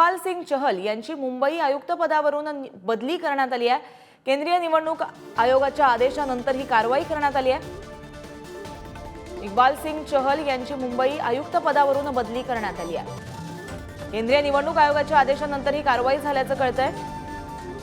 इक्बाल सिंग चहल यांची मुंबई आयुक्त पदावरून बदली करण्यात आली आहे. केंद्रीय निवडणूक आयोगाच्या आदेशानंतर ही कारवाई करण्यात आली आहे. इक्बाल सिंग चहल यांची मुंबई आयुक्त पदावरून बदली करण्यात आली आहे. केंद्रीय निवडणूक आयोगाच्या आदेशानंतर ही कारवाई झाल्याचं कळतंय.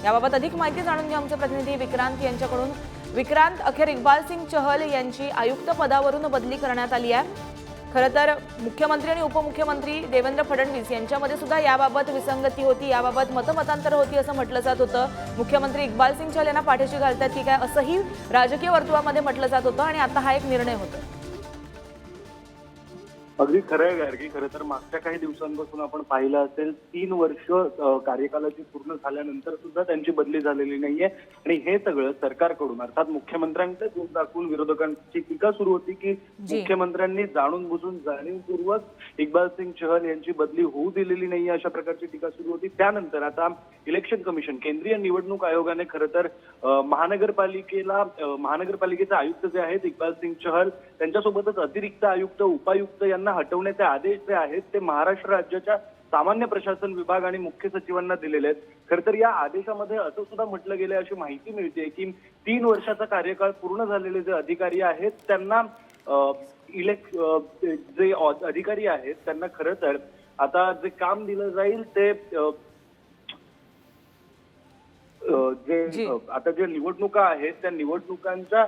याबाबत अधिक माहिती जाणून घेऊ आमचे प्रतिनिधी विक्रांत यांच्याकडून. विक्रांत अखेर इक्बाल सिंग चहल यांची आयुक्त पदावरून बदली करण्यात आली आहे. खरं तर मुख्यमंत्री आणि उपमुख्यमंत्री देवेंद्र फडणवीस यांच्यामध्ये सुद्धा याबाबत विसंगती होती याबाबत मतमतांतर होती असं म्हटलं जात होतं. मुख्यमंत्री इक्बाल सिंग चहल यांना पाठीशी घालतात की काय असंही राजकीय वर्तुळामध्ये म्हटलं जात होतं आणि आता हा एक निर्णय होतो अगदी खरं आहे गार्गी. खरं तर मागच्या काही दिवसांपासून आपण पाहिलं असेल तीन वर्ष कार्यकालाची पूर्ण झाल्यानंतर सुद्धा त्यांची बदली झालेली नाहीये. आणि हे सगळं सरकारकडून अर्थात मुख्यमंत्र्यांकडे दोन दाखवून विरोधकांची टीका सुरू होती की. मुख्यमंत्र्यांनी जाणून बुजून जाणीवपूर्वक इक्बाल सिंग चहल यांची बदली होऊ दिलेली नाहीये अशा प्रकारची टीका सुरू होती. त्यानंतर आता इलेक्शन कमिशन केंद्रीय निवडणूक आयोगाने खरं तर महानगरपालिकेला महानगरपालिकेचे आयुक्त जे आहेत इक्बाल सिंग चहल त्यांच्यासोबतच अतिरिक्त आयुक्त उपायुक्त यांना हटवण्याचे आदेश जे आहेत ते महाराष्ट्र राज्याच्या सामान्य प्रशासन विभाग आणि मुख्य सचिवांना दिलेले आहेत. खरं तर या आदेशामध्ये असं सुद्धा म्हटलं गेलं अशी माहिती मिळते की तीन वर्षाचा कार्यकाळ पूर्ण झालेले जे अधिकारी आहेत त्यांना इलेक्ट जे अधिकारी आहेत त्यांना खरं तर आता जे काम दिलं जाईल ते जी. जे आता ज्या निवडणुका आहेत त्या निवडणुकांच्या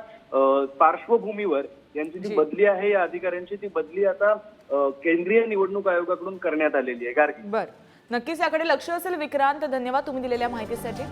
पार्श्वभूमीवर यांची जी. जी बदली आहे या अधिकाऱ्यांची ती बदली आता केंद्रीय निवडणूक आयोगाकडून करण्यात आलेली आहे गार्गी बर नक्कीच याकडे लक्ष असेल विक्रांत धन्यवाद तुम्ही दिलेल्या माहितीसाठी.